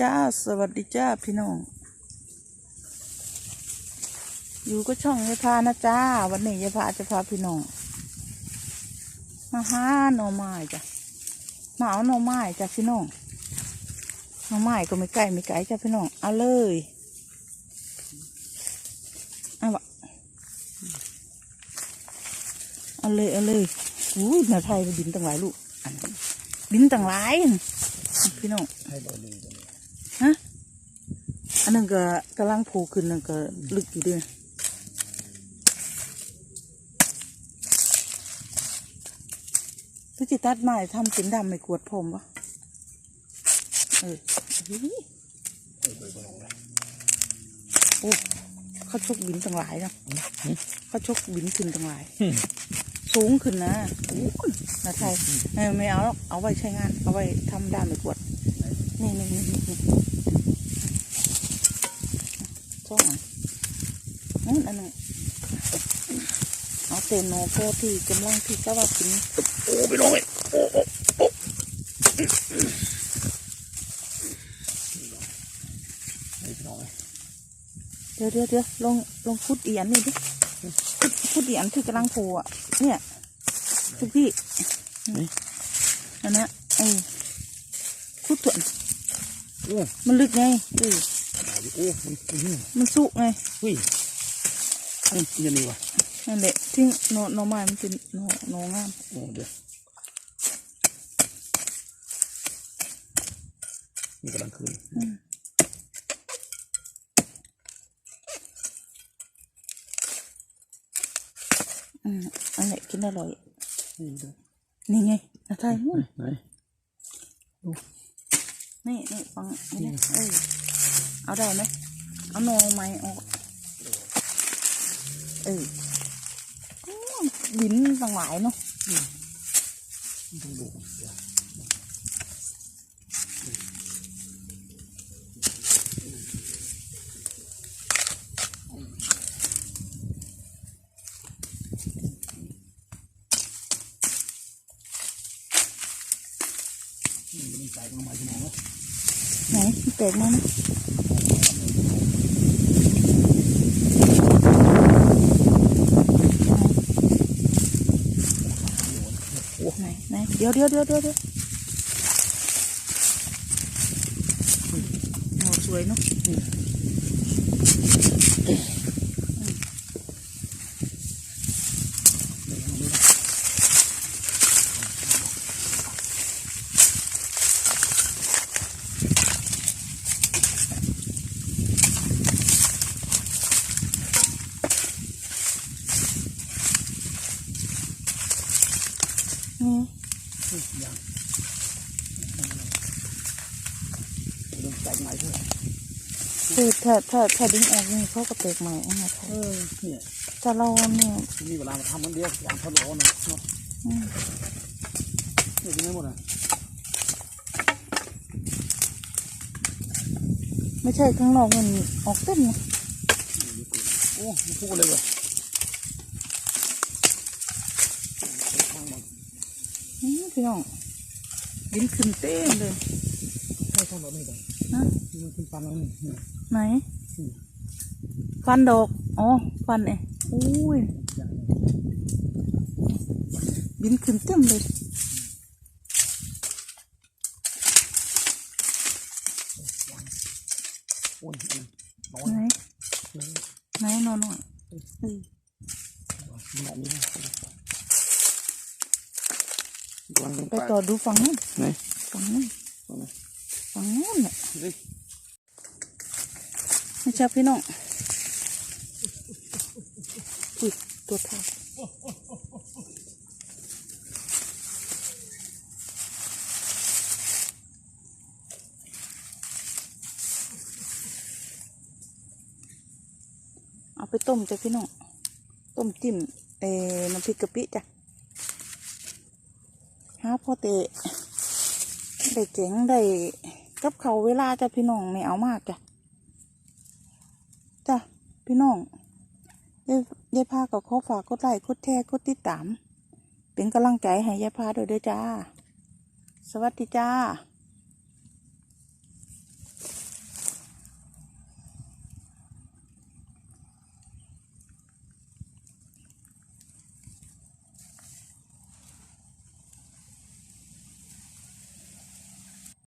จ้า สวัสดีจ้า พี่น้อง อยู่ก็ช่องยายพานะจ้า วันนี้ยายพาจะพาพี่น้อง มาหาหน่อไม้จ้ะ มาเอาหน่อไม้จ้ะพี่น้อง หน่อไม้ก็ไม่ไกลไม่ไกลจ้ะพี่น้อง เอาเลยเอาวะเอาเลยเอาเลยอุ้ยนาไทยไปบินตั้งหลายลูก บินตั้งหลาย พี่น้อง ให้บอดีตรงนี้ ฮะ อั นนั้นก็กำลังโผล่ขึ้นนั่นก็ลึกอยู่ด้วยพี่จิตัดไม้ทำเป็นดำไม่กวดผมวะเอออุ้ยโอ้เขาชกบินตั้งหลายนะเขาชกบินขึ้นตั้งหลาย สูงขึ้นนะโอ้ยนะไทยไม่เอาหรอกเอาไว้ใช้งาน เอาไว้ทำด้ามไม่กวด นี่นี่นี่ นี่นี่ช่องอันนั้นอันนั้นเอาเตนโนโพที่กำลังที่ก็ว่ากินโอ้ไปลงเลยโอ้โอ้โอ้ให้พี่น้องเลยเดี๋ยวเดี๋ยวเดี๋ยวลงลงพุดอีอันนี่ดิพุดพุดอีอันที่กำลังโผล่อะเนี่ยทุกพี่นั่นนะไอ้พุดถ่วนโอ้มันลึกไงเออดาวดิ โอ้มันมันมันสุกไงเฮ้ยอันนี้จะนี่วะนั่นแหละที่หนอหนอไม้มันเป็นหนอหนองามโอ้เดี๋ยวนี่กำลังคืนอืมอันนี้กินอร่อยนี่ดูนี่ไงนะไทยนู่นไหนนี่นี่ฟังนี่เออ เอาได้ไหมเอาหนอไม้ออกเอออ้าวบินต่างหลายเนาะต้องดูเดี๋ยวนี่มันใส่ลงมาพี่น้องเลยไหนมันแตกมานะโอ้ ไหนไหนเดี๋ยวเดี๋ยวเดี๋ยวเดี๋ยวเดี๋ยวโอ้สวยเนาะ ยังต้องใส่ใหม่ด้วยคือถ้าถ้าถ้าดึงออกนี่เขาก็แตกใหม่อะนะเออเนี่ยแต่เราเนี่ยมีเวลามาทำมันเดียวอย่างทะเลาะนะเนาะอืมเนี่ยกินไม่หมดอะไม่ใช่ข้างนอกมันออกเต้นนะโอ้ไม่พูดเลยเว้ยข้างมัน อืม พี่น้องบินขึ้นเต้นเลยใช่ข้างเราไม่ได้นะมันขึ้นฟันแล้วนี่เนี่ยไหนอืมฟันดอกอ๋อฟันเองอุ้ยอย่างนี้บินขึ้นเต็มเลยโอ้ยอันน้อยไหนเลยไหนนอนหน่อยเออแบบนี้นะ วางลงไปต่อดูฝั่งนู้นไหนฝั่งนู้นตรงไหนฝั่งนู้นน่ะเฮ้ยไม่ใช่พี่น้องอุ้ยตัวเท่าเอาไปต้มจ้ะพี่น้อง ต้มจิ้มเอ่อน้ำพริกกะปิจ้ะ หาพอเตะได้เจ๋งได้กับเขาเวลาจ้ะพี่น้องไม่เอามากจ้ะจ้ะพี่น้องยายยายพากับขอฝากกดไลค์กดแชร์กดติดตาม เป็นกำลังใจให้ยายพาด้วยเด้อจ้า สวัสดีจ้า